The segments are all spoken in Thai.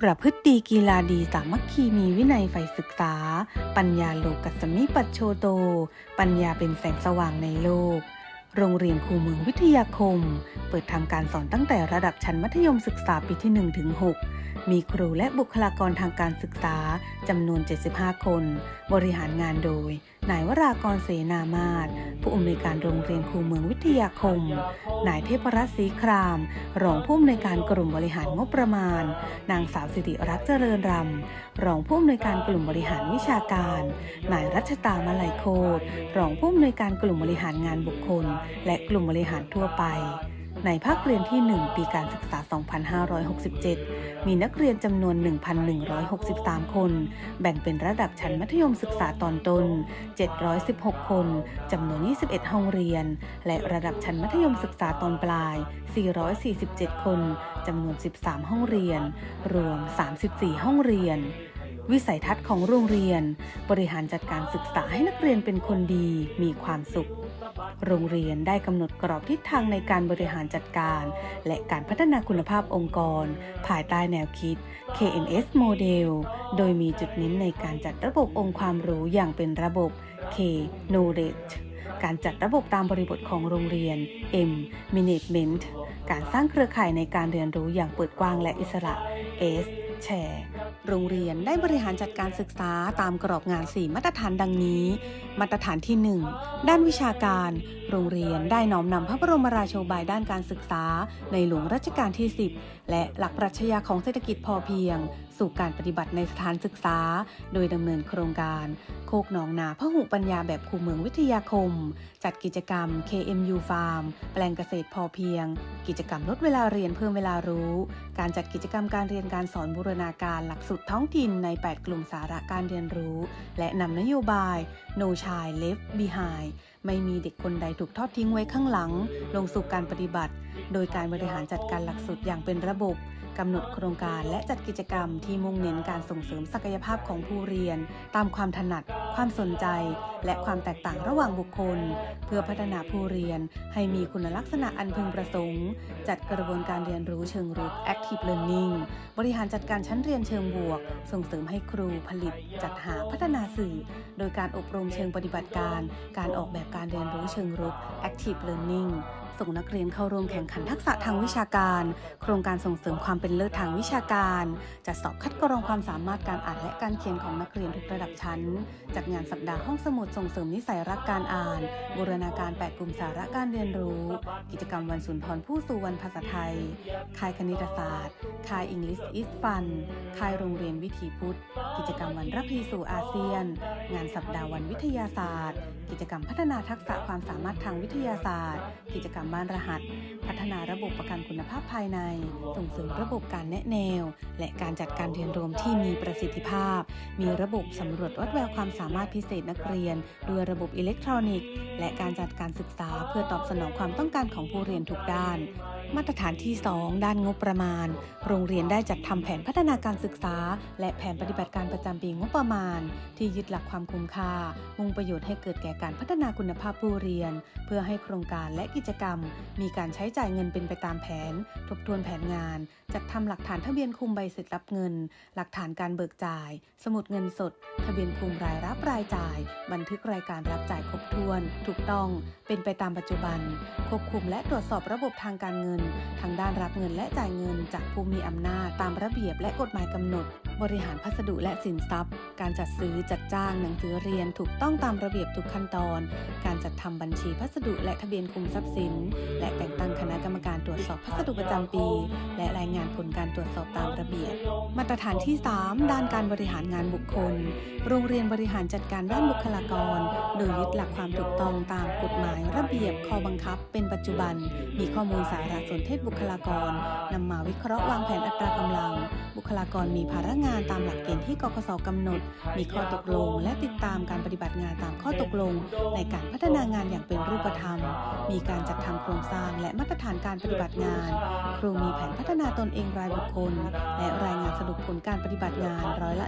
ประพฤติดีกีฬาดีสามัคคีมีวินัยใฝ่ศึกษา ปัญญาโลกัสมิปัจโชโต ปัญญาเป็นแสงสว่างในโลก โรงเรียนคูเมืองวิทยาคม เปิดทำการสอนตั้งแต่ระดับชั้นมัธยมศึกษาปีที่ 1 ถึง 6 มีครูและบุคลากรทางการศึกษาจำนวน 75 คน บริหารงานโดย นายวรากรเสนามาศผู้อำนวยการโรงเรียนครูเมืองวิทยาคม นายเทพรัตน์ศรีคราม รองผู้อำนวยการกลุ่มบริหารงบประมาณ นางสาวสิริรักษ์เจริญรำ รองผู้อำนวยการกลุ่มบริหารวิชาการ นายรัชตามาลัยโคตร รองผู้อำนวยการกลุ่มบริหารงานบุคคล และกลุ่มบริหารทั่วไป ในภาคเรียนที่ 1 ปีการศึกษา 2567 มีนักเรียนจำนวน 1,163 คน แบ่งเป็นระดับชั้นมัธยมศึกษาตอนต้น 716 คนจำนวน 21 ห้องเรียน และระดับชั้นมัธยมศึกษาตอนปลาย 447 คนจำนวน 13 ห้องเรียน รวม 34 ห้องเรียน วิสัยทัศน์ของโรงเรียน บริหารจัดการศึกษาให้นักเรียนเป็นคนดีมีความสุข โรงเรียนได้กำหนดกรอบทิศทางในการบริหารจัดการ และการพัฒนาคุณภาพองค์กร ภายใต้แนวคิด KNS Model โดยมีจุดเน้นในการจัดระบบองค์ความรู้อย่างเป็นระบบ K Knowledge การจัดระบบตามบริบทของโรงเรียน M Management การสร้างเครือข่ายในการเรียนรู้อย่างเปิดกว้างและอิสระ S Share โรงเรียนได้บริหารจัดการศึกษาตามกรอบงาน 4 มาตรฐานดังนี้ มาตรฐานที่ 1 ด้านวิชาการ โรงเรียนได้น้อมนำพระบรมราโชบายด้านการศึกษา ในหลวงรัชกาลที่ 10 และหลักปรัชญาของเศรษฐกิจพอเพียง สู่การปฏิบัติในสถานศึกษา โดยดำเนินโครงการ โคกหนองนาพหุปัญญาแบบคูเมืองวิทยาคม จัดกิจกรรม KMU Farm แปลงเกษตรพอเพียง กิจกรรมลดเวลาเรียนเพิ่มเวลารู้ การจัดกิจกรรมการเรียนการสอนบูรณาการหลักสูตรท้องถิ่นใน 8 กลุ่มสาระการเรียนรู้ และนำนโยบาย No Child Left Behind ไม่มีเด็กคนใดถูกทอดทิ้งไว้ข้างหลัง ลงสู่การปฏิบัติ โดยการบริหารจัดการหลักสูตรอย่างเป็นระบบกำหนดโครงการและจัดกิจกรรมที่มุ่งเน้นการส่งเสริมศักยภาพของผู้เรียน ตามความถนัด ความสนใจ และความแตกต่างระหว่างบุคคล เพื่อพัฒนาผู้เรียนให้มีคุณลักษณะอันพึงประสงค์ จัดกระบวนการเรียนรู้เชิงรุก active learning บริหารจัดการชั้นเรียนเชิงบวก ส่งเสริมให้ครูผลิต จัดหาพัฒนาสื่อ โดยการอบรมเชิงปฏิบัติการ การออกแบบการเรียนรู้เชิงรุก active learning ส่งนักเรียนเข้าร่วมแข่งขันทักษะทางวิชาการ โครงการส่งเสริมความเป็นเลิศทางวิชาการ จัดสอบคัดกรองความสามารถการอ่านและการเขียนของนักเรียนทุกระดับชั้น จัดงานสัปดาห์ห้องสมุดส่งเสริมนิสัยรักการอ่าน บูรณาการ 8 กลุ่มสาระการเรียนรู้ กิจกรรมวันสุนทรผู้สู่วันภาษาไทย ค่ายคณิตศาสตร์ค่าย English is Fun ค่ายโรงเรียนวิถีพุทธ กิจกรรมวันระพีสู่อาเซียน งานสัปดาห์วันวิทยาศาสตร์ กิจกรรมพัฒนาทักษะความสามารถทางวิทยาศาสตร์ กิจกรรมบ้านรหัส พัฒนาระบบประกันคุณภาพภายใน ส่งเสริมระบบการแนะแนว และการจัดการเรียนรวมที่มีประสิทธิภาพ มีระบบสำรวจวัดแววความสามารถพิเศษนักเรียน ด้วยระบบอิเล็กทรอนิกส์ และการจัดการศึกษาเพื่อตอบสนองความต้องการของผู้เรียนทุกด้าน มาตรฐานที่ 2 ด้านงบประมาณ โรงเรียนได้จัดทำแผนพัฒนาการศึกษา และแผนปฏิบัติการประจำปีงบประมาณ ที่ยึดหลักความคุ้มค่า มุ่งประโยชน์ให้เกิดแก่การพัฒนาคุณภาพผู้เรียน เพื่อให้โครงการและกิจกรรม มีการใช้จ่ายเงินเป็นไปตามแผน ทบทวนแผนงาน จัดทำหลักฐานทะเบียนคุมใบเสร็จรับเงิน หลักฐานการเบิกจ่าย สมุดเงินสด ทะเบียนคุมรายรับรายจ่าย บันทึกรายการรับจ่ายครบถ้วน ถูกต้อง เป็นไปตามปัจจุบัน ควบคุมและตรวจสอบระบบทางการเงินทางด้านรับเงินและจ่ายเงินจากผู้มีอำนาจตามระเบียบและกฎหมายกำหนด บริหารพัสดุและสินทรัพย์ การจัดซื้อจัดจ้างหนังสือเรียนถูกต้องตามระเบียบทุกขั้นตอน การจัด ทำบัญชีพัสดุและทะเบียนคุมทรัพย์สิน และแต่งตั้งคณะกรรมการตรวจสอบพัสดุประจำปี และรายงานผลการตรวจสอบตามระเบียบ มาตรฐานที่ 3 ด้านการบริหารงานบุคคล โรงเรียนบริหารจัดการด้านบุคลากร โดยยึดหลักความถูกต้องตามกฎหมายระเบียบข้อบังคับ เป็นปัจจุบัน มีข้อมูลสารสนเทศบุคลากรนำมาวิเคราะห์วางแผนอัตรากำลัง บุคลากรมีภาระงานตามหลักเกณฑ์ที่กกสกำหนด มีข้อตกลงและติดต ฏิบัติงานตามข้อตกลง ในการพัฒนางานอย่างเป็นรูปธรรม มีการจัดทำโครงสร้างและมาตรฐานการปฏิบัติงาน ครูมีแผนพัฒนาตนเองรายบุคคล และรายงานสรุปผลการปฏิบัติงานร้อยละ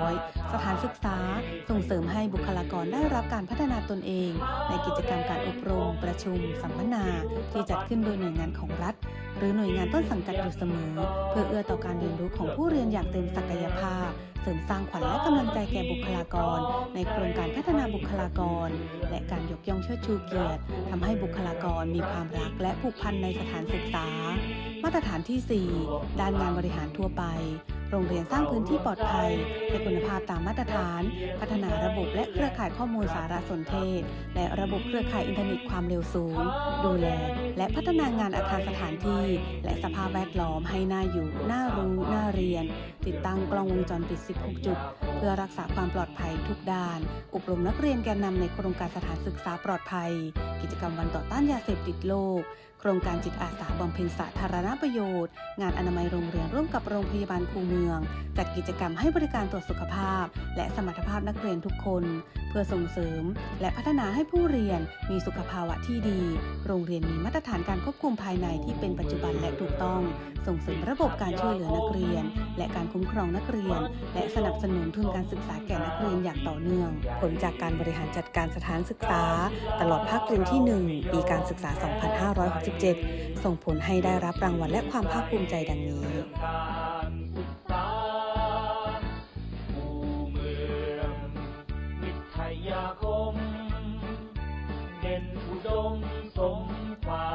100 สถานศึกษา ส่งเสริมให้บุคลากรได้รับการพัฒนาตนเอง ในกิจกรรมการอบรม ประชุม สัมมนา ที่จัดขึ้นโดยหน่วยงานของรัฐ หรือหน่วยงานต้นสังกัดอยู่เสมอ เพื่อเอื้อต่อการเรียนรู้ของผู้เรียนอย่างเต็มศักยภาพ เสริมสร้างขวัญและกำลังใจแก่บุคลากร ในโครงการพัฒนาบุคลากร และการยกย่องเชิดชูเกียรติทำให้บุคลากรมีความรักและผูกพันในสถานศึกษา มาตรฐานที่ 4 ด้านงานบริหารทั่วไป โรงเรียนสร้างพื้นที่ปลอดภัยให้คุณภาพตามมาตรฐาน พัฒนาระบบและเครือข่ายข้อมูลสารสนเทศ และระบบเครือข่ายอินเทอร์เน็ตความเร็วสูง ดูแล และพัฒนางานอาคารสถานที่ และสภาพแวดล้อมให้น่าอยู่ น่ารู้ น่าเรียน ติดตั้งกล้องวงจรปิด 16 จุด เพื่อรักษาความปลอดภัยทุกด้าน อบรมนักเรียนแกนนำในโครงการสถานศึกษาปลอดภัย กิจกรรมวันต่อต้านยาเสพติดโลก โครงการจิตอาสาบำเพ็ญสาธารณประโยชน์ งานอนามัยโรงเรียนร่วมกับโรงพยาบาลคูเมือง จัดกิจกรรมให้บริการตรวจสุขภาพ และสมรรถภาพนักเรียนทุกคน เพื่อส่งเสริม และพัฒนาให้ผู้เรียนมีสุขภาวะที่ดี โรงเรียนมีมาตรฐานการควบคุมภายในที่เป็นปัจจุบันและถูกต้อง ส่งเสริมระบบการช่วยเหลือนักเรียน และการคุ้มครองนักเรียน และสนับสนุนทุนการศึกษาแก่นักเรียนอย่างต่อเนื่อง ผลจากการบริหารจัดการสถานศึกษา ตลอดภาคเรียนที่ 1 ปีการศึกษา2567 ส่งผลให้ได้รับรางวัลและความภาคภูมิใจดังนี้คว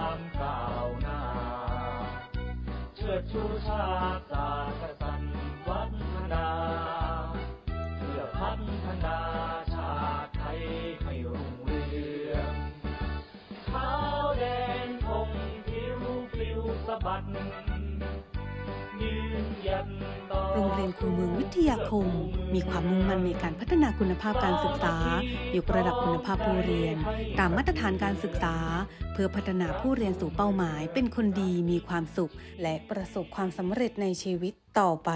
ามก้าวหน้าเชิดชูชาติ บัดยืนยัดต่อโรงเรียนครูเมืองวิทยาคม มีความมุ่งมั่นในการพัฒนาคุณภาพการศึกษายกระดับคุณภาพผู้เรียน ตามมาตรฐานการศึกษา เพื่อพัฒนาผู้เรียนสู่เป้าหมาย เป็นคนดีมีความสุข และประสบความสำเร็จในชีวิตต่อไป